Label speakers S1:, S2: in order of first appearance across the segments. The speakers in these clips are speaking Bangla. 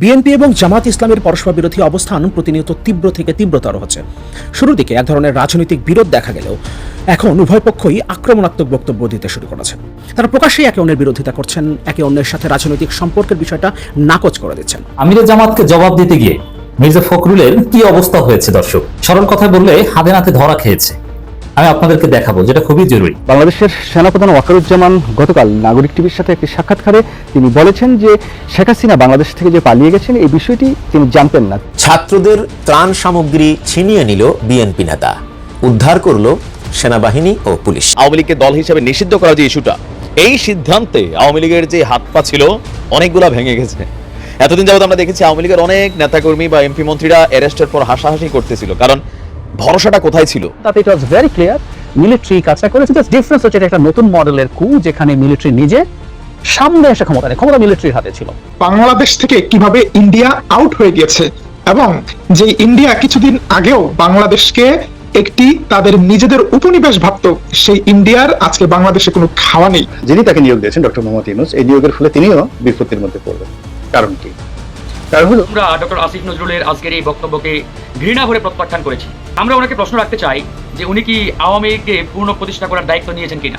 S1: বিএনপি এবং জামাত ইসলামের পরস্পর বিরোধী অবস্থান প্রতিনিয়ত তীব্র থেকে তীব্রতর হচ্ছে। শুরুর দিকে এক ধরনের রাজনৈতিক বিরোধ দেখা গেলেও এখন উভয় পক্ষই আক্রমণাত্মক বক্তব্য দিতে শুরু করেছে। তারা প্রকাশ্যেই একে অন্যের বিরোধিতা করছেন, একে অন্যের সাথে রাজনৈতিক সম্পর্কের বিষয়টা নাকচ করে দিচ্ছেন।
S2: আমিরের জামাতকে জবাব দিতে গিয়ে মির্জা ফখরুলের কি অবস্থা হয়েছে দর্শক? সরল কথা বললে হাতে নাতে ধরা খেয়েছে। আমি আপনাদেরকে দেখাবো যেটা খুবই জরুরি।
S3: বাংলাদেশের সেনাপ্রধান ওয়াকারুজ্জামান গতকাল নাগরিক টিভির সাথে একটি সাক্ষাৎকারে তিনি বলেছেন যে শেখ হাসিনা বাংলাদেশ থেকে যে পালিয়ে গেছেন এই বিষয়টি তিনি জানতেন না।
S4: ছাত্রদের ত্রাণ সামগ্রী ছিনিয়ে নিল বিএনপি নেতা। উদ্ধার করল সেনাবাহিনী ও পুলিশ।
S5: আওয়ামী লীগকে দল হিসেবে নিষিদ্ধ করা যে ইস্যুটা এই সিদ্ধান্তে আওয়ামী লীগের যে হাত পা ছিল অনেকগুলা ভেঙে গেছে। এতদিন যাবত আমরা দেখেছি আওয়ামী লীগের অনেক নেতাকর্মী বা এমপি মন্ত্রীরা অ্যারেস্টের পর হাসাহাসি করতেছিল কারণ ভরসাটা কোথায় ছিল?
S6: তাতে it was very clear military কাজটা করেছে জাস্ট ডিফারেন্স হচ্ছে এটা একটা নতুন মডেলের কু যেখানে মিলিটারি নিজে সামনে এসে ক্ষমতা নেই ক্ষমতা মিলিটারির হাতে ছিল।
S7: বাংলাদেশ থেকে কীভাবে ইন্ডিয়া আউট হয়ে গিয়েছে এবং যে ইন্ডিয়া কিছুদিন আগেও বাংলাদেশকে একটি তাদের নিজেদের উপনিবেশ ভাবত সেই ইন্ডিয়ার আজকে বাংলাদেশে কোনো খাওয়া নেই।
S8: যিনি তাকে নিয়োগ দিয়েছেন ডক্টর মোহাম্মদ ইউনুস এই নিয়োগের ফলে তিনিও বিপত্তির মধ্যে পড়বেন। কারণ কি? কারণ হলো
S9: আমরা ডক্টর আসিফ নজরুলের আজকের এই বক্তব্যকে ঘৃণা ভরে প্রত্যাখ্যান করেছি। আমরা ওনাকে প্রশ্ন রাখতে চাই যে উনি কি আওয়ামী লীগকে পূর্ণ প্রতিষ্ঠা করার দায়িত্ব নিয়েছেন কিনা?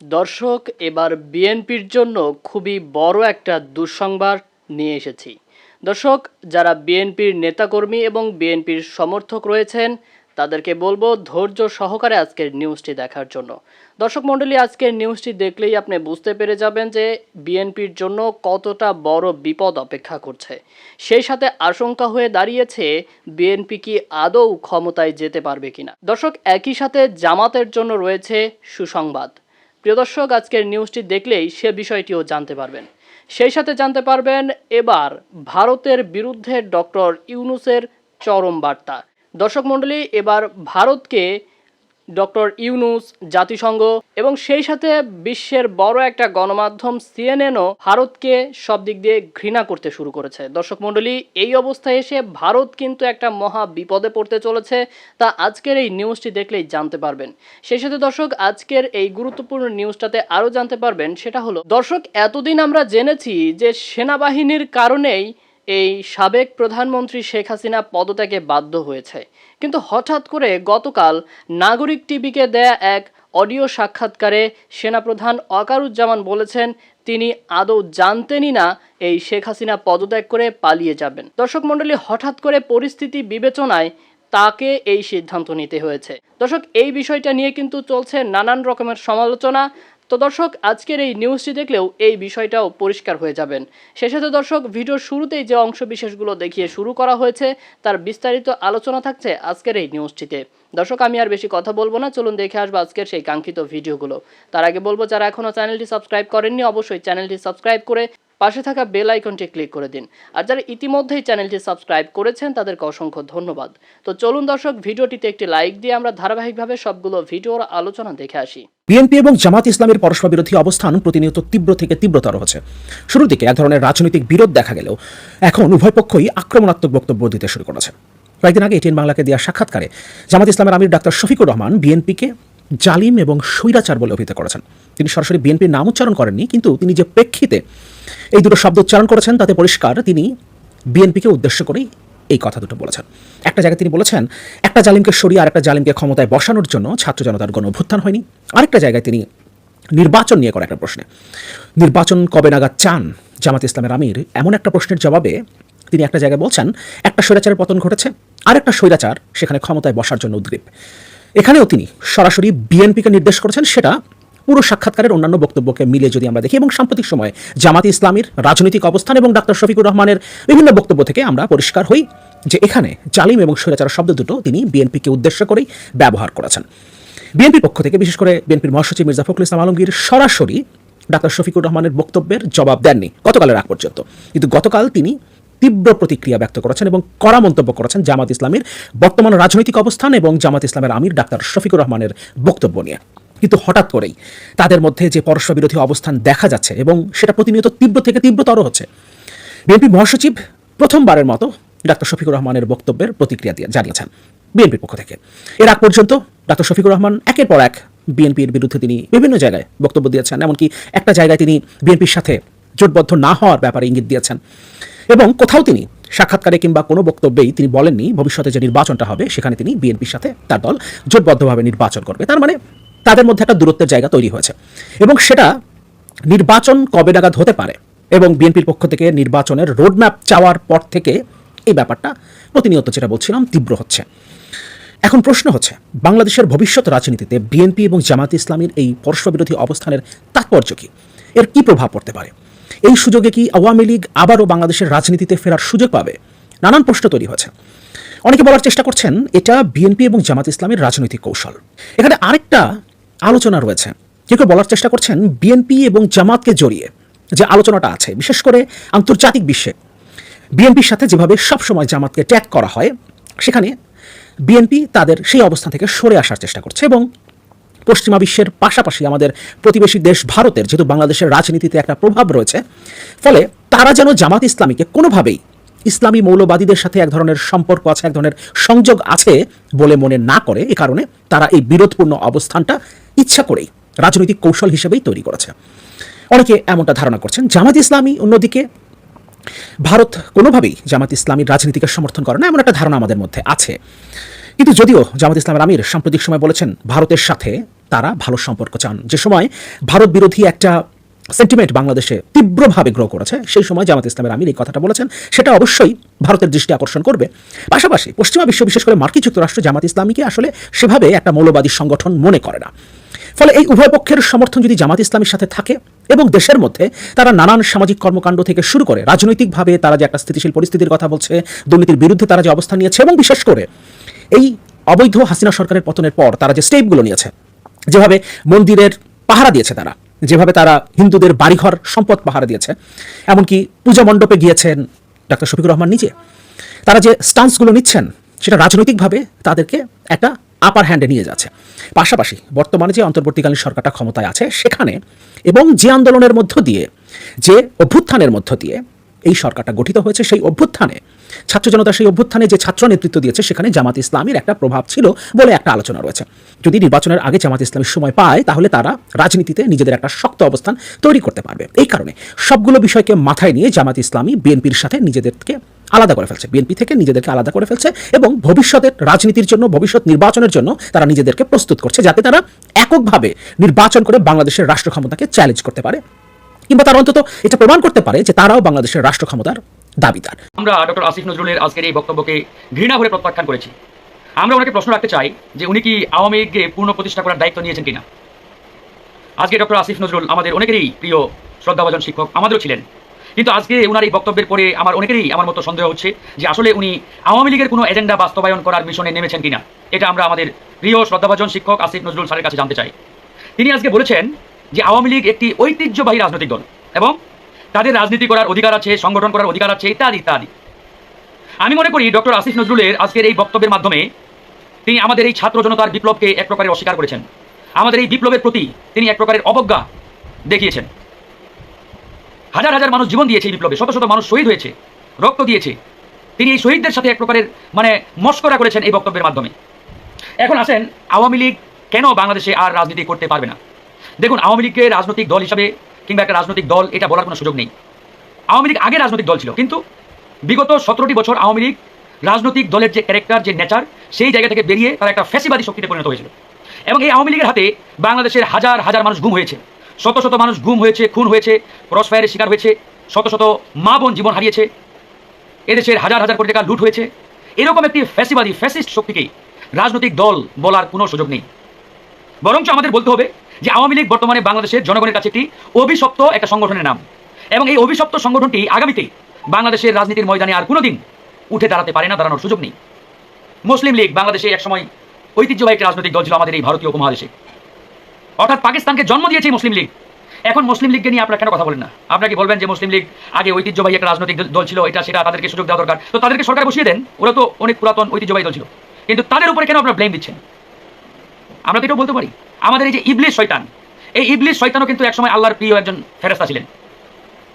S10: দর্শক, এবার বিএনপির জন্য খুবই বড় একটা দুঃসংবাদ নিয়ে এসেছি। দর্শক, যারা বিএনপির নেতাকর্মী এবং বিএনপির সমর্থক রয়েছেন তাদেরকে বলব ধৈর্য সহকারে আজকের নিউজটি দেখার জন্য। দর্শক মণ্ডলী, আজকের নিউজটি দেখলেই আপনি বুঝতে পেরে যাবেন যে বিএনপির জন্য কতটা বড় বিপদ অপেক্ষা করছে। সেই সাথে আশঙ্কা হয়ে দাঁড়িয়েছে বিএনপি কি আদৌ ক্ষমতায় যেতে পারবে কিনা। দর্শক, একই সাথে জামাতের জন্য রয়েছে সুসংবাদ। প্রিয় দর্শক, আজকের নিউজটি দেখলেই সে বিষয়টিও জানতে পারবেন। সেই সাথে জানতে পারবেন, এবার ভারতের বিরুদ্ধে ডক্টর ইউনুসের চরম বার্তা। দর্শক মণ্ডলী, এবার ভারতকে ডক্টর ইউনুস, জাতিসংঘ এবং সেই সাথে বিশ্বের বড় একটা গণমাধ্যম সিএনএনও ভারতকে সব দিক দিয়ে ঘৃণা করতে শুরু করেছে। দর্শক মণ্ডলী, এই অবস্থায় এসে ভারত কিন্তু একটা মহা বিপদে পড়তে চলেছে তা আজকের এই নিউজটি দেখলেই জানতে পারবেন। সেই সাথে দর্শক, আজকের এই গুরুত্বপূর্ণ নিউজটাতে আরও জানতে পারবেন, সেটা হলো, দর্শক, এতদিন আমরা জেনেছি যে সেনাবাহিনীর কারণেই এই সাবেক প্রধানমন্ত্রী শেখ হাসিনা পদত্যাগে বাধ্য হয়েছে। কিন্তু হঠাৎ করে গতকাল নাগরিক টিভিকে দেয়া এক অডিও সাক্ষাৎকারে সেনাপ্রধান অকারুজ্জামান বলেছেন, তিনি আদৌ জানতেনই না এই শেখ হাসিনা পদত্যাগ করে পালিয়ে যাবেন। দর্শক মণ্ডলী, হঠাৎ করে পরিস্থিতি বিবেচনায় তাকে এই সিদ্ধান্ত নিতে হয়েছে। দর্শক, এই বিষয়টা নিয়ে কিন্তু চলছে নানান রকমের সমালোচনা। তো দর্শক, আজকের এই নিউজটি দেখলেও এই বিষয়টাও পরিষ্কার হয়ে যাবেন। সাথে দর্শক ভিডিওর শুরুতেই যে অংশ বিশেষগুলো দেখিয়ে শুরু করা হয়েছে, তার বিস্তারিত আলোচনা থাকছে আজকের এই নিউজটিতে দর্শক, আমি আর বেশি কথা বলব না, চলুন দেখে আসব আজকের সেই কাঙ্ক্ষিত ভিডিওগুলো তার আগে বলব, যারা এখনও চ্যানেলটি সাবস্ক্রাইব করেননি, অবশ্যই চ্যানেলটি সাবস্ক্রাইব করে পাশে থাকা বেল আইকনটি ক্লিক করে দিন। আর যারা ইতিমধ্যেই চ্যানেলটি সাবস্ক্রাইব করেছেন, তাদেরকে অসংখ্য ধন্যবাদ। তো চলুন দর্শক, ভিডিওটিতে একটি লাইক দিয়ে আমরা ধারাবাহিকভাবে সবগুলো ভিডিওর আলোচনা দেখে আসি।
S1: বিএনপি এবং জামাত ইসলামের পরস্পর বিরোধী অবস্থান প্রতিনিয়ত তীব্র থেকে তীব্রতর হচ্ছে। শুরুর দিকে এক ধরনের রাজনৈতিক বিরোধ দেখা গেলেও এখন উভয় পক্ষই আক্রমণাত্মক বক্তব্য দিতে শুরু করেছে। কয়েকদিন আগে এটিএন বাংলাকে দেওয়া সাক্ষাৎকারে জামাত ইসলামের আমির ডাক্তার শফিকুর রহমান বিএনপিকে জালিম এবং স্বৈরাচার বলে অভিহিত করেছেন। তিনি সরাসরি বিএনপির নাম উচ্চারণ করেননি, কিন্তু তিনি যে প্রেক্ষিতে এই দুটো শব্দ উচ্চারণ করেছেন, তাতে পরিষ্কার তিনি বিএনপিকে উদ্দেশ্য করেই এই কথা দুটো বলেছেন। একটা জায়গায় তিনি বলেছেন, একটা জালিমকে সরিয়ে আর একটা জালিমকে ক্ষমতায় বসানোর জন্য ছাত্র জনতার গণ অভ্যুত্থান হয়নি। আরেকটা জায়গায় তিনি নির্বাচন নিয়ে করা একটা প্রশ্নে। নির্বাচন কবে নাগাদ চান? জামাত ইসলামের আমির এমন একটা প্রশ্নের জবাবে তিনি একটা জায়গায় বলছেন, একটা স্বৈরাচারের পতন ঘটেছে, আরেকটা স্বৈরাচার সেখানে ক্ষমতায় বসার জন্য উদ্গ্রীব। এখানেও তিনি সরাসরি বিএনপিকে নির্দেশ করেছেন, সেটা পুরো সাক্ষাৎকারের অন্যান্য বক্তব্যকে মিলে যদি আমরা দেখি এবং সাম্প্রতিক সময়ে জামাত ইসলামীর রাজনৈতিক অবস্থান এবং ডাক্তার শফিকুর রহমানের বিভিন্ন বক্তব্য থেকে আমরা পরিষ্কার হই যে এখানে জালিম এবং স্বৈরাচার শব্দ দুটো তিনি বিএনপিকে উদ্দেশ্য করেই ব্যবহার করেছেন। বিএনপির পক্ষ থেকে, বিশেষ করে বিএনপির মহাসচিব মির্জা ফখরুল ইসলাম আলমগীর সরাসরি ডাক্তার শফিকুর রহমানের বক্তব্যের জবাব দেননি গতকালের আগ পর্যন্ত। কিন্তু গতকাল তিনি তীব্র প্রতিক্রিয়া ব্যক্ত করেছেন এবং কড়া মন্তব্য করেছেন জামাত ইসলামের বর্তমান রাজনৈতিক অবস্থান এবং জামাত ইসলামের আমির ডাক্তার শফিকুর রহমানের বক্তব্য নিয়ে। কিন্তু হঠাৎ করেই তাদের মধ্যে যে পরস্পর বিরোধী অবস্থান দেখা যাচ্ছে এবং সেটা প্রতিনিয়ত তীব্র থেকে তীব্রতর হচ্ছে। বিএনপি মহাসচিব প্রথমবারের মতো ডাক্তার শফিকুর রহমানের বক্তব্যের প্রতিক্রিয়া দিয়ে জানিয়েছেন বিএনপির পক্ষ থেকে। এর আগ পর্যন্ত ডাক্তার শফিকুর রহমান একের পর এক বিএনপির বিরুদ্ধে তিনি বিভিন্ন জায়গায় বক্তব্য দিয়েছেন, এমনকি একটা জায়গায় তিনি বিএনপির সাথে জোটবদ্ধ না হওয়ার ব্যাপারে ইঙ্গিত দিয়েছেন। এবং কোথাও তিনি সাক্ষাৎকারে কিংবা কোনো বক্তব্যেই তিনি বলেননি ভবিষ্যতে যে নির্বাচনটা হবে, সেখানে তিনি বিএনপির সাথে তার দল জোটবদ্ধভাবে নির্বাচন করবে। তার মানে তাদের মধ্যে একটা দূরত্বের জায়গা তৈরি হয়েছে। এবং সেটা নির্বাচন কবে নাগাদ হতে পারে এবং বিএনপির পক্ষ থেকে নির্বাচনের রোডম্যাপ চাওয়ার পর থেকে এই ব্যাপারটা প্রতিনিয়ত যেটা বলছিলাম, তীব্র হচ্ছে। এখন প্রশ্ন হচ্ছে, বাংলাদেশের ভবিষ্যৎ রাজনীতিতে বিএনপি এবং জামাত ইসলামীর এই পরস্পরবিরোধী অবস্থানের তাৎপর্য কী? এর কি প্রভাব পড়তে পারে? এই সুযোগে কি আওয়ামী লীগ আবারও বাংলাদেশের রাজনীতিতে ফেরার সুযোগ পাবে? নানান প্রশ্ন তৈরি হয়েছে। অনেকে বলার চেষ্টা করছেন, এটা বিএনপি এবং জামাত ইসলামের রাজনৈতিক কৌশল। এখানে আরেকটা আলোচনা রয়েছে। কেউ কেউ বলার চেষ্টা করছেন বিএনপি এবং জামাতকে জড়িয়ে যে আলোচনাটা আছে, বিশেষ করে আন্তর্জাতিক বিশ্বে। বিএনপির সাথে যেভাবে সবসময় জামাতকে ট্যাগ করা হয়, সেখানে বিএনপি তাদের সেই অবস্থান থেকে সরে আসার চেষ্টা করছে এবং পশ্চিমা বিশ্বের পাশাপাশি আমাদের প্রতিবেশী দেশ ভারতের, যেহেতু বাংলাদেশের রাজনীতিতে একটা প্রভাব রয়েছে, ফলে তারা যেন জামাত ইসলামীকে কোনোভাবেই ইসলামী মৌলবাদীদের সাথে এক ধরনের সম্পর্ক আছে, এক ধরনের সংযোগ আছে বলে মনে না করে, এ কারণে তারা এই বিরোধপূর্ণ অবস্থানটা ইচ্ছা করেই রাজনৈতিক কৌশল হিসেবেই তৈরি করেছে। অনেকে এমনটা ধারণা করছেন জামাত ইসলামী অন্যদিকে ভারত কোনোভাবেই জামাত ইসলামীর রাজনীতিকে সমর্থন করে না, এমন একটা ধারণা আমাদের মধ্যে আছে। কিন্তু যদিও জামাত ইসলামের আমির সাম্প্রতিক সময় বলেছেন, ভারতের সাথে তারা ভালো সম্পর্ক চান। যে সময় ভারত বিরোধী একটা সেন্টিমেন্ট বাংলাদেশে তীব্রভাবে গ্রো করেছে, সেই সময় জামাত ইসলামের আমির এই কথাটা বলেছেন, সেটা অবশ্যই ভারতের দৃষ্টি আকর্ষণ করবে। পাশাপাশি পশ্চিমা বিশ্ব, বিশেষ করে মার্কিন যুক্তরাষ্ট্র জামাত ইসলামীকে আসলে সেভাবে একটা মৌলবাদী সংগঠন মনে করে না। ফলে এই উভয় পক্ষের সমর্থন যদি জামাত ইসলামীর সাথে থাকে এবং দেশের মধ্যে তারা নানান সামাজিক কর্মকাণ্ড থেকে শুরু করে, রাজনৈতিকভাবে তারা যে একটা স্থিতিশীল পরিস্থিতির কথা বলছে, দুর্নীতির বিরুদ্ধে তারা যে অবস্থান নিয়েছে এবং বিশেষ করে এই অবৈধ হাসিনা সরকারের পতনের পর তারা যে স্টেপগুলো নিয়েছে, যেভাবে মন্দিরের পাহারা দিয়েছে তারা, যেভাবে তারা হিন্দুদের বাড়িঘর, সম্পদ পাহারা দিয়েছে, এমনকি পূজা মণ্ডপে গিয়েছেন ডাক্তার শফিকুর রহমান নিজে। তারা যে স্টান্সগুলো নিচ্ছেন, সেটা রাজনৈতিকভাবে তাদেরকে একটা আপার হ্যান্ডে নিয়ে যাচ্ছে। পাশাপাশি বর্তমানে যে অন্তর্বর্তীকালীন সরকারটা ক্ষমতায় আছে, সেখানে এবং যে আন্দোলনের মধ্য দিয়ে, যে অভ্যুত্থানের মধ্য দিয়ে এই সরকারটা গঠিত হয়েছে, সেই অভ্যুত্থানে, ছাত্র জনতা সেই অভ্যুত্থানে যে ছাত্র নেতৃত্ব দিয়েছে, সেখানে জামাত ইসলামের একটা প্রভাব ছিল বলে একটা আলোচনা রয়েছে। যদি নির্বাচনের আগে জামাত ইসলামের সময় পায়, তাহলে তারা রাজনীতিতে নিজেদের একটা শক্ত অবস্থান তৈরি করতে পারবে। এই কারণে সবগুলো বিষয়কে মাথায় নিয়ে জামাত ইসলামী, বিএনপির সাথে নিজেদেরকে আলাদা করে ফেলছে। বিএনপি থেকে নিজেদেরকে আলাদা করে ফেলছে এবং ভবিষ্যতের রাজনীতির জন্য, ভবিষ্যৎ নির্বাচনের জন্য তারা নিজেদেরকে প্রস্তুত করছে যাতে তারা এককভাবে নির্বাচন করে বাংলাদেশের রাষ্ট্র ক্ষমতাকে চ্যালেঞ্জ করতে পারে কিংবা তারা অন্তত এটা প্রমাণ করতে পারে যে তারাও বাংলাদেশের রাষ্ট্র ক্ষমতার দাবিদার।
S9: আমরা ডক্টর আসিফ নজরুলের আজকের এই বক্তব্যকে ঘৃণা ভরে প্রত্যাখ্যান করেছি। আমরা ওনাকে প্রশ্ন রাখতে চাই যে উনি কি আওয়ামী লীগকে পূর্ণ প্রতিষ্ঠা করার দায়িত্ব নিয়েছেন কিনা? আজকে ডক্টর আসিফ নজরুল আমাদের অনেকেরই প্রিয় শ্রদ্ধাভাজন শিক্ষক আমাদেরও ছিলেন। কিন্তু আজকে ওনার এই বক্তব্যের পরে আমার অনেকেরই আমার মতো সন্দেহ হচ্ছে যে আসলে উনি আওয়ামী লীগের কোনো এজেন্ডা বাস্তবায়ন করার মিশনে নেমেছেন কিনা। এটা আমরা আমাদের প্রিয় শ্রদ্ধাভাজন শিক্ষক আসিফ নজরুল স্যারের কাছে জানতে চাই। তিনি আজকে বলেছেন যে আওয়ামী লীগ একটি ঐতিহ্যবাহী রাজনৈতিক দল এবং তাদের রাজনীতি করার অধিকার আছে, সংগঠন করার অধিকার আছে, ইত্যাদি ইত্যাদি। আমি মনে করি ডক্টর আসিফ নজরুলের আজকের এই বক্তব্যের মাধ্যমে তিনি আমাদের এই ছাত্র জনতার বিপ্লবকে এক প্রকারের অস্বীকার করেছেন। আমাদের এই বিপ্লবের প্রতি তিনি এক প্রকারের অবজ্ঞা দেখিয়েছেন। হাজার হাজার মানুষ জীবন দিয়েছে এই বিপ্লবে, শত শত মানুষ শহীদ হয়েছে, রক্ত দিয়েছে। তিনি এই শহীদদের সাথে এক প্রকারের মানে মস্করা করেছেন এই বক্তব্যের মাধ্যমে। এখন আসেন, আওয়ামী লীগ কেন বাংলাদেশে আর রাজনীতি করতে পারবে না? দেখুন, আওয়ামী লীগকে রাজনৈতিক দল হিসাবে কিংবা একটা রাজনৈতিক দল, এটা বলার কোনো সুযোগ নেই। আওয়ামী লীগ আগে রাজনৈতিক দল ছিল, কিন্তু বিগত সতেরোটি বছর আওয়ামী লীগ রাজনৈতিক দলের যে ক্যারেক্টার, যে নেচার, সেই জায়গা থেকে বেরিয়ে তারা একটা ফ্যাসিবাদী শক্তিতে পরিণত হয়েছিল। এবং এই আওয়ামী লীগের হাতে বাংলাদেশের হাজার হাজার মানুষ গুম হয়েছে। শত শত মানুষ গুম হয়েছে, খুন হয়েছে ক্রস ফায়ারের শিকার হয়েছে, শত শত মা বোন জীবন হারিয়েছে, এদেশের হাজার হাজার কোটি টাকা লুট হয়েছে। এরকম একটি ফ্যাসিবাদী, ফ্যাসিস্ট শক্তিকেই রাজনৈতিক দল বলার কোনো সুযোগ নেই। বরঞ্চ আমাদের বলতে হবে যে আওয়ামী লীগ বর্তমানে বাংলাদেশের জনগণের কাছে একটি অভিশপ্ত একটা সংগঠনের নাম এবং এই অভিশপ্ত সংগঠনটি আগামীতে বাংলাদেশের রাজনীতির ময়দানে আর কোনোদিন উঠে দাঁড়াতে পারে না, দাঁড়ানোর সুযোগ নেই। মুসলিম লীগ বাংলাদেশে একসময় ঐতিহ্যবাহী একটি রাজনৈতিক দল ছিল আমাদের এই ভারতীয় উপমহাদেশে। অর্থাৎ পাকিস্তানকে জন্ম দিয়েছে মুসলিম লীগ। এখন মুসলিম লীগকে নিয়ে আপনারা কেন কথা বলেন না? আপনারা কি বলবেন যে মুসলিম লীগ আগে ঐতিহ্যবাহী একটা রাজনৈতিক দল- ছিল, এটা সেটা তাদেরকে সুযোগ দেওয়া দরকার? তো তাদেরকে সরকার বসিয়ে দেন, ওরা তো অনেক পুরাতন ঐতিহ্যবাহী দল ছিল। কিন্তু তাদের উপরে কেন আপনারা ব্লেম দিচ্ছেন? আমরা তো এটাও বলতে পারি। আমাদের এই যে ইবলিশ শয়তান, এই ইবলিশ শয়তানও কিন্তু একসময় আল্লাহর প্রিয় একজন ফেরেস্তা ছিলেন।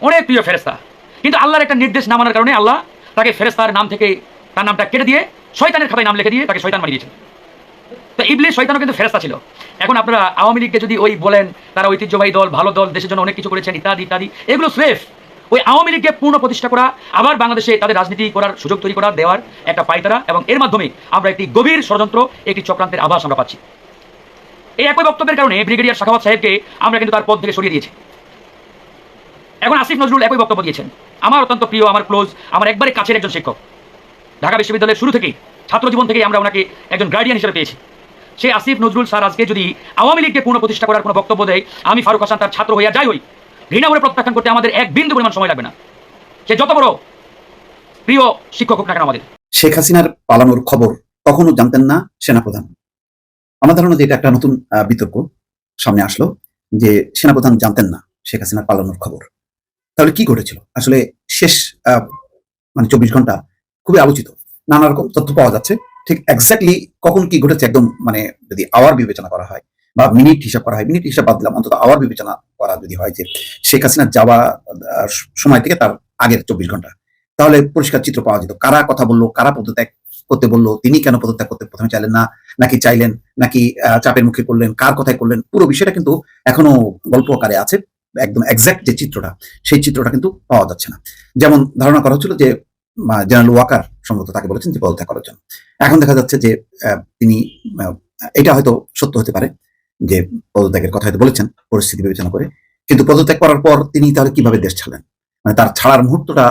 S9: অনেক প্রিয় ফেরেস্তা কিন্তু আল্লাহর একটা নির্দেশ না মানার কারণে আল্লাহ তাকে ফেরেস্তার নাম থেকে তার নামটা কেটে দিয়ে শয়তানের খাতায় নাম লিখে দিয়ে তাকে শয়তান দিয়েছেন। তো ইবলিশ শয়তানও কিন্তু ফেরেস্তা ছিল। এখন আপনারা আওয়ামী লীগকে যদি ওই বলেন, তারা ঐতিহ্যবাহী দল, ভালো দল, দেশের জন্য অনেক কিছু করেছেন, ইত্যাদি ইত্যাদি, এগুলো স্রেফ ওই আওয়ামী লীগকে পূর্ণ প্রতিষ্ঠা করা, আবার বাংলাদেশে তাদের রাজনীতি করার সুযোগ তৈরি করা, দেওয়ার একটা পাইতারা, এবং এর মাধ্যমে আমরা একটি গভীর ষড়যন্ত্র, একটি চক্রান্তের আভাস আমরা পাচ্ছি। এই একই বক্তব্যের কারণে ব্রিগেডিয়ার শাখাবাদ সাহেবকে আমরা কিন্তু তার পদ থেকে সরিয়ে দিয়েছি। এখন আসিফ নজরুল একই বক্তব্য দিয়েছেন। আমার অত্যন্ত প্রিয়, আমার ক্লোজ আমার একবারে কাছের একজন শিক্ষক। ঢাকা বিশ্ববিদ্যালয়ের শুরু থেকেই ছাত্র জীবন থেকেই আমরা ওনাকে একজন গার্ডিয়ান হিসেবে পেয়েছি। সেই আসিফ নজরুল স্যার আজকে যদি আওয়ামী লীগকে পূর্ণ প্রতিষ্ঠা করার কোনো বক্তব্য দেয়, আমি ফারুক হাসান তার ছাত্র হইয়া যাই হই ঘৃণা করে প্রত্যাখ্যান করতে আমাদের এক বিন্দু পরিমাণ সময় লাগবে না। সে যত বড় প্রিয় শিক্ষক হোক না কেন আমাদের।
S11: শেখ হাসিনার পালানোর খবর তখনও জানতেন না সেনাপ্রধান। আমার ধারণা যে এটা একটা নতুন বিতর্ক সামনে আসলো যে সেনাপ্রধান জানতেন না শেখ হাসিনার পালানোর খবর। তাহলে কি ঘটেছিল? আসলে শেষ মানে চব্বিশ ঘণ্টা খুবই আলোচিত। নানা রকম তথ্য পাওয়া যাচ্ছে। ঠিক এক্স্যাক্টলি কখন কি ঘটেছে একদম মানে যদি আওয়ার বিবেচনা করা হয় বা মিনিট হিসাব করা হয় মিনিট হিসাব বাদ দিলাম, অন্তত আওয়ার বিবেচনা করা যদি হয় যে শেখ হাসিনার যাওয়া সময় থেকে তার আগের চব্বিশ ঘণ্টা। তাহলে পরিষ্কার চিত্র পাওয়া যেত। কারা কথা বলল, কারা পদত্যাগ করতে বলল, তিনি কেন পদত্যাগ করতে প্রথমে চাইলেন না, নাকি চাইলেন, নাকি চাপের মুখে করলেন কার কথায় করলেন পুরো বিষয়টা কিন্তু এখনও গল্প আকারে আছে। একদম এক্সাক্ট যে চিত্রটা, সেই চিত্রটা কিন্তু পাওয়া যাচ্ছে না। যেমন ধারণা করা হচ্ছিল যে জেনারেল ওয়াকার সম্ভবত তাকে বলেছেন যে পদত্যাগ করার জন্য। এখন দেখা যাচ্ছে যে তিনি এটা হয়তো সত্য হতে পারে যে পদত্যাগের কথা হয়তো বলেছেন পরিস্থিতি বিবেচনা করে। কিন্তু পদত্যাগ করার পর তিনি তাহলে কীভাবে দেশ ছাড়লেন? মানে তার ছাড়ার মুহূর্তটা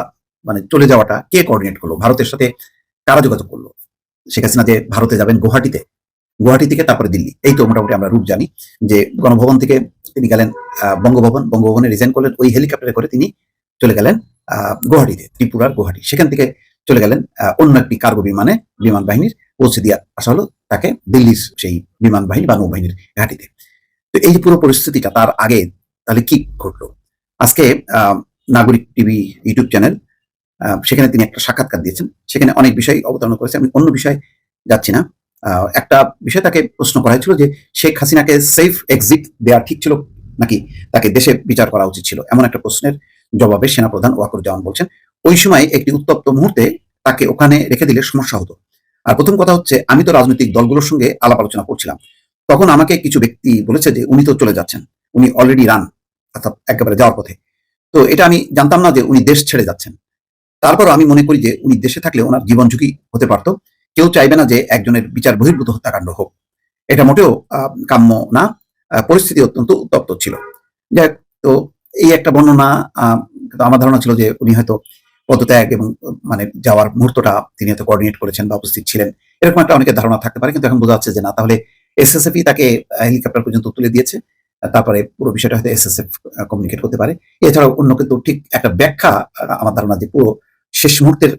S11: মানে চলে যাওয়াটা কে কোঅর্ডিনেট করল? ভারতের সাথে কারা যোগাযোগ করল? শেখ হাসিনা যে ভারতে যাবেন গুয়াহাটিতে, গুয়াহাটি থেকে তারপরে দিল্লি, এই তো মোটামুটি আমরা রূপ জানি যে গণভবন থেকে তিনি গেলেন বঙ্গভবন, বঙ্গভবনে রিজাইন করলেন, ওই হেলিকপ্টারে করে তিনি চলে গেলেন। গুয়াহাটিতে, ত্রিপুরার গুয়াহাটি। সেখান থেকে চলে গেলেন অন্য একটি কার্গো বিমানে, বিমান বাহিনীর পৌঁছে দিয়ে আসা হলো তাকে দিল্লির সেই বিমান বাহিনী বা নৌবাহিনীর ঘাটিতে। তো এই পুরো পরিস্থিতিটা তার আগে তাহলে কি ঘটলো? আজকে নাগরিক টিভি ইউটিউব চ্যানেল সেখানে তিনি একটা সাক্ষাৎকার দিয়েছেন। সেখানে অনেক বিষয় অবতারণা করেছে আমি অন্য বিষয় যাচ্ছি না। একটা বিষয় তাকে প্রশ্ন করা হয়েছিল যে শেখ হাসিনাকে সেফ এক্সিট দেওয়া ঠিক ছিল নাকি? তাকে দেশে বিচার করা উচিত ছিল, এমন একটা প্রশ্নের জবাবে সেনাপ্রধান ওয়াকুরুজ্জামান বলছেন, ওই সময় একটি উত্তপ্ত মুহূর্তে তাকে ওখানে রেখে দিলে সমস্যা হতো। আর প্রথম কথা হচ্ছে, আমি তো রাজনৈতিক দলগুলোর সঙ্গে আলাপ আলোচনা করছিলাম। তখন আমাকে কিছু ব্যক্তি বলেছে যে, উনি তো চলে যাচ্ছেন। উনি অলরেডি রান অর্থাৎ একেবারে যাওয়ার পথে। তো এটা আমি জানতাম না যে, উনি দেশ ছেড়ে যাচ্ছেন। তারপরও আমি মনে করি যে, উনি দেশে থাকলে ওনার জীবন ঝুঁকি হতে পারতো। কেউ চাইবে না যে, একজনের বিচার বহির্ভূত হত্যাকাণ্ড হোক। এটা মোটেও কাম্য না। পরিস্থিতি অত্যন্ত উত্তপ্ত ছিল। যাই তো এই একটা বর্ণনা আমার ধারণা ছিল যে উনি হয়তো পদত্যাগ এবং মানে যাওয়ার মুহূর্তটা তিনি হয়তো কোঅর্ডিনেট করেছেন বা উপস্থিত ছিলেন। এরকম একটা অনেকের ধারণা থাকতে পারে, কিন্তু এখন বোঝা যাচ্ছে যে না, তাহলে এসএসএফই তাকে হেলিকপ্টার পর্যন্ত তুলে দিয়েছে। তারপরে পুরো বিষয়টা হয়তো এসএসএফ কমিউনিকেট করতে পারে। এছাড়াও অন্য কিন্তু ঠিক একটা ব্যাখ্যা আমার ধারণা যে পুরো শেষ মুহূর্তের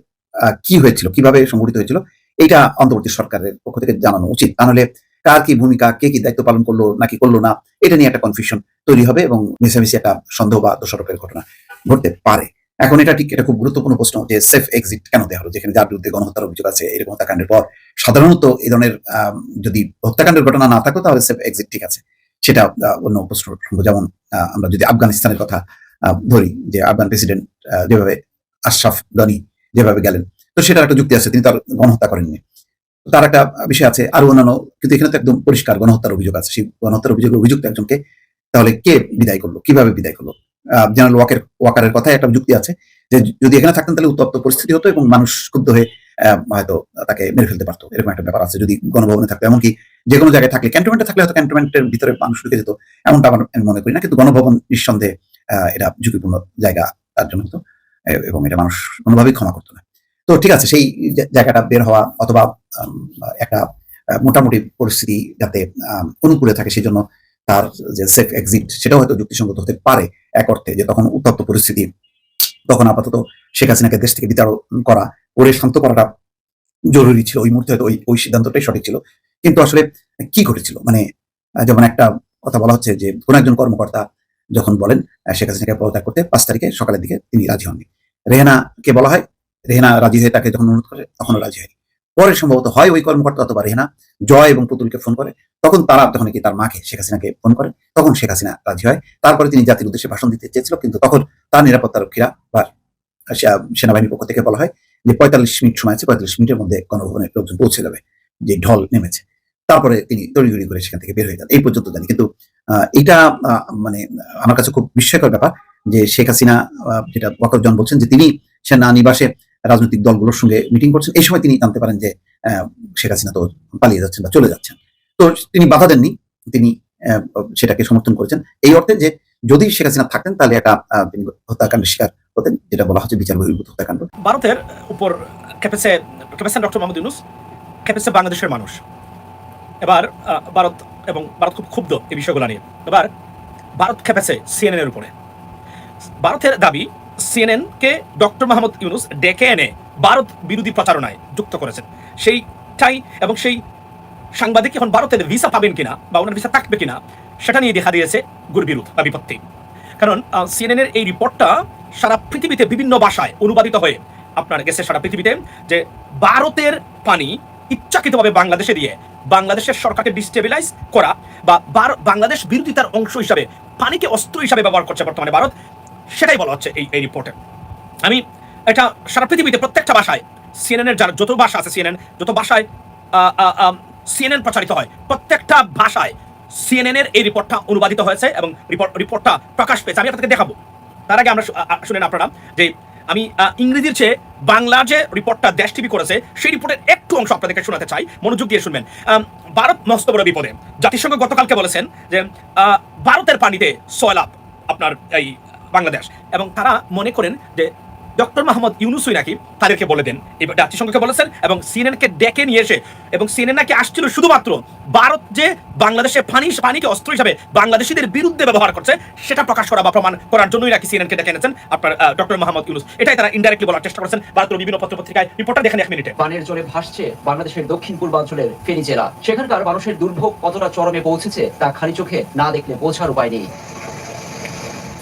S11: কি হয়েছিল, কীভাবে সংঘটিত হয়েছিল এটা অন্তর্বর্তী সরকারের পক্ষ থেকে জানানো উচিত। তাহলে কার কি ভূমিকা, কে কি দায়িত্ব পালন করল, নাকি করল না, এটা নিয়ে একটা কনফিউশন তৈরি হবে এবং মিশামিশি একটা সন্দেহ বা দোষারোপের ঘটনা ঘটতে পারে। এখন এটা ঠিক, এটা খুব গুরুত্বপূর্ণ প্রশ্ন যে সেফ এক্সিট কেন দেওয়া হলো, যেখানে যার বিরুদ্ধে গণহত্যার অভিযোগ আছে, এরকম হত্যাকাণ্ডের পর সাধারণত এই ধরনের যদি হত্যাকাণ্ডের ঘটনা না থাকতো তাহলে সেফ এক্সিট ঠিক আছে। সেটা অন্য প্রশ্ন। যেমন আমরা যদি আফগানিস্তানের কথা ধরি যে আফগান প্রেসিডেন্ট যেভাবে আশরাফ গনি যেভাবে গেলেন, তো সেটার একটা যুক্তি আছে, তিনি তার গণহত্যা করেননি। তার একটা বিষয় আছে। আরও অন্যান্য, কিন্তু এখানে তো একদম পরিষ্কার গণহত্যার অভিযোগ আছে। সেই গণহত্যার অভিযোগে অভিযুক্ত একজনকে তাহলে কে বিদায় করল? কীভাবে বিদায় করল? জেনারেল ওয়াকের, ওয়াকারের কথায় একটা যুক্তি আছে যে যদি এখানে থাকতেন তাহলে উত্তপ্ত পরিস্থিতি হতো এবং মানুষ ক্ষুব্ধ হয়ে হয়তো তাকে মেরে ফেলতে পারতো। এরকম একটা ব্যাপার আছে। যদি গণভবনে থাকতো, এমনকি যে কোনো জায়গায় থাকলে, ক্যান্টনমেন্টে থাকলে হয়তো ক্যান্টনমেন্টের ভিতরে মানুষ ঢুকে যেত। এমনটা আমার, আমি মনে করি না। কিন্তু গণভবন নিঃসন্দেহে এটা ঝুঁকিপূর্ণ জায়গা তার জন্য। হতো এবং এটা মানুষ কোনোভাবেই ক্ষমা করতো না। তো ঠিক আছে, সেই জায়গাটা বের হওয়া অথবা একটা মোটামুটি পরিস্থিতি যাতে অনুকূলে থাকে সেই জন্য তার যে সেফ এক্সিট সেটাও হয়তো যুক্তিসঙ্গত হতে পারে এক অর্থে যে তখন উত্তপ্ত পরিস্থিতি, তখন আপাতত শেখ হাসিনাকে দেশ থেকে বিতাড়ন করা করে শান্ত করাটা জরুরি ছিল। ওই মুহূর্তে হয়তো ওই ওই সিদ্ধান্তটাই সঠিক ছিল। কিন্তু আসলে কি ঘটেছিল? মানে যেমন একটা কথা বলা হচ্ছে যে কোন একজন কর্মকর্তা যখন বলেন শেখ হাসিনাকে পদত্যাগ করতে পাঁচ তারিখে সকালের দিকে তিনি রাজি হননি। রেহানাকে বলা হয় রেহেনা রাজি হয়ে তাকে যখন অনুরোধ করে, তখনও রাজি হয়নি। পরে সম্ভবত হয় ওই কর্মকর্তা অথবা রেহেনা জয় এবং পুতুলকে ফোন করে, তখন তারা তখন কি তার মাকে, শেখ হাসিনাকে ফোন করে, তখন শেখ হাসিনা রাজি হয়। তারপরে তিনি জাতির উদ্দেশ্যে ভাষণ দিতে চেয়েছিল, কিন্তু তখন তার নিরাপত্তারক্ষীরা বা সেনাবাহিনীর পক্ষ থেকে বলা হয় যে পঁয়তাল্লিশ মিনিট সময় আছে, পঁয়তাল্লিশ মিনিটের মধ্যে গণভবনের লোকজন পৌঁছে যাবে, যে ঢল নেমেছে। তারপরে তিনি তড়িঘড়ি করে সেখান থেকে বের হয়ে যান। এই পর্যন্ত জানি। কিন্তু এটা মানে আমার কাছে খুব বিস্ময়কর ব্যাপার যে শেখ হাসিনা যেটা ওয়াকরুজ্জামান বলছেন যে তিনি সেনা নিবাসে রাজনৈতিক দলগুলোর সঙ্গে মিটিং করছেন। এই সময় তিনি জানতে পারেন যে শেখ হাসিনা তো পালিয়ে যাচ্ছেন বা চলে যাচ্ছেন। তো তিনি বাধা দেননি। তিনি সেটাকে সমর্থন করেছেন। এই অর্থে যে, যদি শেখ হাসিনা থাকতেন তাহলে একটা তিনি হত্যাকাণ্ডের শিকার হতেন, যেটা বলা হচ্ছে বিচার বহির্ভূত হত্যাকাণ্ড।
S12: ভারতের উপর খেপেছে খেপেছেন ডক্টর মোহাম্মদ ইউনুস খেপেছে বাংলাদেশের মানুষ। এবার ভারত এবং ভারত খুব ক্ষুব্ধ এই বিষয়গুলো নিয়ে। এবার, ভারত খেপেছে সিএনএন এর উপরে। ভারতের দাবি সিএনএন কে ডক্টর মোহাম্মদ ইউনুস ডেকে এনে ভারত বিরোধী প্রচারণায় যুক্ত করেছেন। সেইটাই এবং সেই সাংবাদিক এখন ভারতের ভিসা পাবেন কিনা বা ওনার ভিসা থাকবে কিনা, সেটা নিয়ে দেখা দিয়েছে গুরবিরোধ বা বিপত্তি। কারণ সিএনএন এর এই রিপোর্টটা সারা পৃথিবীতে বিভিন্ন ভাষায় অনুবাদিত হয়ে আপনার গেছে সারা পৃথিবীতে যে ভারতের পানি ইচ্ছাকৃতভাবে বাংলাদেশে দিয়ে বাংলাদেশের সরকারকে ডিস্টেবিলাইজ করা বা বাংলাদেশ বিরোধিতার অংশ হিসাবে পানিকে অস্ত্র হিসাবে ব্যবহার করছে বর্তমানে ভারত সেটাই বলা হচ্ছে এই এই রিপোর্টে আমি এটা সারা পৃথিবীতে প্রত্যেকটা ভাষায় সিএনএন এর যার যত ভাষা আছে সিএনএন যত ভাষায় সিএনএন প্রচারিত হয়, প্রত্যেকটা ভাষায় সিএনএন এর এই রিপোর্টটা অনুবাদিত হয়েছে এবং রিপোর্ট রিপোর্টটা প্রকাশ পেয়েছে। আমি আপনাদেরকে দেখাবো। তার আগে আমরা শুনেন আপনারা যে আমি ইংরেজির চেয়ে বাংলা যে রিপোর্টটা দেশ টিভি করেছে, সেই রিপোর্টের একটু অংশ আপনাদেরকে শোনাতে চাই। মনোযোগ দিয়ে শুনবেন। ভারত মস্ত বড় বিপদে। জাতিসংঘ গতকালকে বলেছেন যে ভারতের পানিতে সয়লাভ আপনার এই বাংলাদেশ। এবং তারা মনে করেন যে ডক্টর মোহাম্মদ ইউনুসুই নাকি তাদেরকে বলে দেন। এবার জাতিসংঘকে বলেছেন এবং সিএনএনকে ডেকে নিয়ে এসে এবং সিএনএন নাকি আসছিল শুধুমাত্র ভারত যে বাংলাদেশে পানি, পানিকে অস্ত্র হিসাবে বাংলাদেশিদের বিরুদ্ধে ব্যবহার করছে, সেটা প্রকাশ করা বা প্রমাণ করার জন্যই নাকি সিএনএনকে ডেকে এনেছেন আপনার ডক্টর মোহাম্মদ ইউনুস। এটাই তারা ইনডাইরেক্টলি বলার চেষ্টা করেছেন। ভারতের বিভিন্ন পত্র পত্রিকায় রিপোর্টটা দেখেন এক মিনিটে
S5: পানির জলে ভাসছে বাংলাদেশের দক্ষিণ পূর্বাঞ্চলের ফেনী জেলা। সেখানকার মানুষের দুর্ভোগ কতটা চরমে পৌঁছেছে, তা খালি চোখে না দেখলে বোঝার উপায় নেই।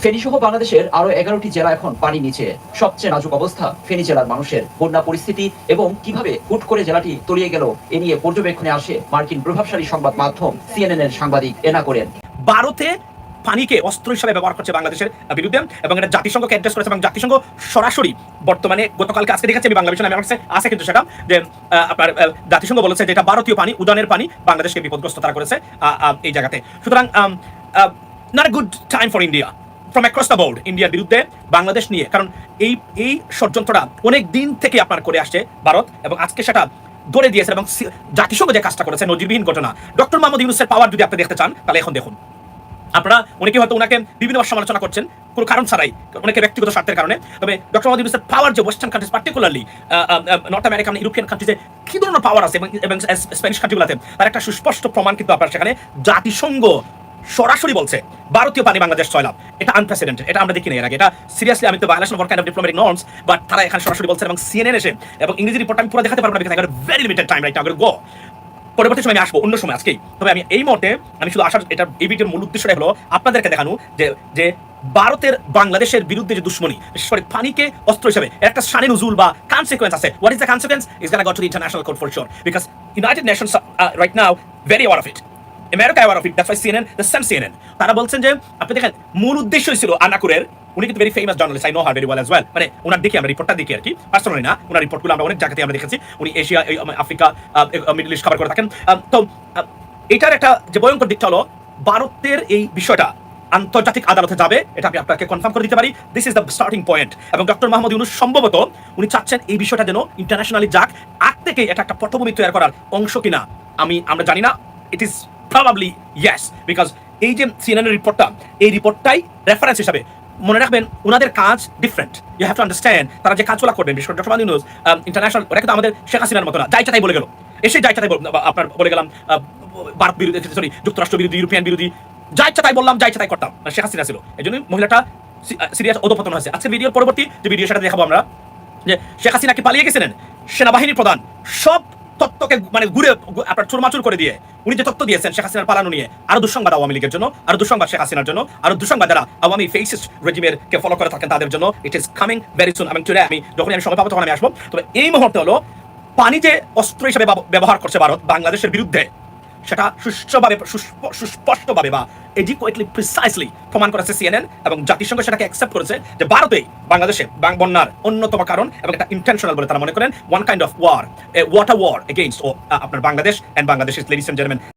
S5: ফেনী সহ বাংলাদেশের আরও এগারোটি জেলা এখন পানি নিচে। সবচেয়ে নাজুক অবস্থা ফেনী জেলার মানুষের। বন্যা পরিস্থিতি এবং কীভাবে হুট করে জেলাটি তলিয়ে গেল এ নিয়ে পর্যবেক্ষণে আসে মার্কিন প্রভাবশালী সংবাদ মাধ্যম সিএনএন এর সাংবাদিক এনা করেন
S12: ভারতে পানিকে অস্ত্র হিসাবে ব্যবহার করছে বাংলাদেশের বিরুদ্ধে এবং এটা জাতিসংঘকে অ্যাড্রেস করেছে এবং জাতিসংঘ সরাসরি বর্তমানে গতকালকে আজকে দেখেছি আমি বাংলা বিষয় আমার কাছে আছে কিন্তু সেটা, যে আপনার জাতিসংঘ বলেছে যে এটা ভারতীয় পানি উদানের পানি বাংলাদেশকে বিপদগ্রস্ত তারা করেছে এই জায়গাতে। সুতরাং not a good time for India from across the board ইন্ডিয়ার বিরুদ্ধে, বাংলাদেশ নিয়ে। কারণ এই এই ষড়যন্ত্রটা অনেক দিন থেকে আপনার করে আসছে ভারত, এবং আজকে সেটা ধরে দিয়েছে এবং জাতিসংঘ যে কাজটা করেছে, নজিরবিহীন ঘটনা। ডক্টর মোহাম্মদ ইউনুসের পাওয়ার যদি আপনি দেখতে চান, তাহলে এখন দেখুন। আপনারা, অনেকে হয়তো ওনাকে বিভিন্ন সমালোচনা করছেন, কোনো কারণ ছাড়াই, অনেকে ব্যক্তিগত স্বার্থের কারণে। তবে ডক্টর মোহাম্মদ ইউনুসের পাওয়ার যে western countries particularly North American European কান্ট্রিজে কি ধরনের পাওয়ার আছে, এবং স্প্যানিশ কান্ট্রিগুলোতে তার একটা সুস্পষ্ট প্রমাণ কিন্তু আপনার সেখানে, জাতিসংঘ সরাসরি বলছে, ভারতীয় পানি বাংলাদেশ ছয় লাভ এটা আনপ্রেসিডেন্টেড এটা আমরা দেখি না এর আগে। এটা সিরিয়াসলি আমি তো violation of kind of diplomatic norms but তারা এখানে সরাসরি বলছে এবং সিএনএন এসে এবং ইংরেজি রিপোর্ট আমি পুরো দেখাতে পারব না because very limited time right now go পরবর্তী সময় আমি আসব, অন্য সময় আজকেই। তবে আমি এই মুহূর্তে, আমি শুধু আসার এটা এই ভিডিওর মূল উদ্দেশ্যটা হলো আপনাদেরকে দেখানো যে যে ভারতের, বাংলাদেশের বিরুদ্ধে যে দুশ্মনী, বিশেষ করে পানিকে অস্ত্র হিসেবে একটা সানি নজুল বা কনসিকুয়েন্স আছে। What is the consequence is gonna got to international court for sure because United Nations right now very aware of it America aware of it that's why CNN the same CNN তারা বলছেন যে, আপনি দেখেন, মূল উদ্দেশ্যই ছিল আনাকুরের, উনি কিন্তু very famous journalist I know her very well as well মানে ওনার দেখি আমরা রিপোর্টটা দেখি আর কি পার্সোনালি না ওনার রিপোর্টগুলো আমরা অনেক জায়গাতে আমরা দেখেছি। উনি Asia Africa Middle East cover করে থাকেন। তো এটার একটা যে ভয়ঙ্কর দিকটা হলো, ভারতের এই বিষয়টা আন্তর্জাতিক আদালতে যাবে, এটা আমি আপনাকে কনফার্ম করে দিতে পারি। This is the starting point এবং ডক্টর মাহমুদ ইউনুস সম্ভবত, উনি চাচ্ছেন এই বিষয়টা যেন ইন্টারন্যাশনালি যাক, আগ থেকে এটা একটা পটভূমি তৈরি করার অংশ কিনা। আমি, আমরা জানি না it is probably yes because এই যে সিএনএন রিপোর্টটা এই রিপোর্টটাই রেফারেন্স হিসাবে মনে রাখবেন ওনাদের কাজ different you have to understand তারা যে কাজগুলো করবেন, বিশেষ করে ডক্টর মোহাম্মদ ইউনুস ইন্টারন্যাশনাল ওরা কিন্তু আমাদের শেখ হাসিনার মতো না। যাই চাই বলে গেল। এসে যাই চাই আপনার বলে গেলাম ভারত বিরোধী সরি যুক্তরাষ্ট্র বিরোধী, ইউরোপিয়ান বিরোধী যাই ইচ্ছা তাই বললাম যাই ইচ্ছা তাই করতাম। শেখ হাসিনা ছিল। এই জন্য মহিলাটা সিরিয়াস অধপতন হয়েছে। আজকে ভিডিওর পরবর্তী যে ভিডিও সেটা দেখাবো আমরা, যে শেখ হাসিনাকে পালিয়ে গেছিলেন? সেনাবাহিনীর প্রধান, সব তত্ত্বকে মানে ঘুরে আপনার চুরমাচুর করে দিয়ে উনি যে তত্ত্ব দিয়েছেন শেখ হাসিনার পালানো নিয়ে, আরও দুঃসংবাদ আওয়ামী লীগের জন্য, আরও দুঃসংবাদ শেখ হাসিনার জন্য, আরও দুঃসংবাদ যারা আওয়ামী ফেসিস্ট রেজিমের কে ফলো করে থাকেন তাদের জন্য it is coming very soon আমি চলে আমি যখন আমি সময় পাবো তখন আমি আসব। তবে এই মুহূর্তে হলো পানি যে অস্ত্র হিসেবে ব্যবহার করছে ভারত, বাংলাদেশের বিরুদ্ধে সেটা সুষ্ঠুভাবে সুস্পষ্টভাবে বা এডিকুয়েটলি প্রিসাইসলি প্রমাণ করেছে সিএনএন এবং জাতিসংঘ সেটাকে অ্যাকসেপ্ট করেছে যে ভারতেই বাংলাদেশে বন্যার অন্যতম কারণ এবং এটা ইন্টেনশনাল বলে তারা মনে করেন one kind of war water war against ও আপনার Bangladesh and Bangladesh ladies and gentleman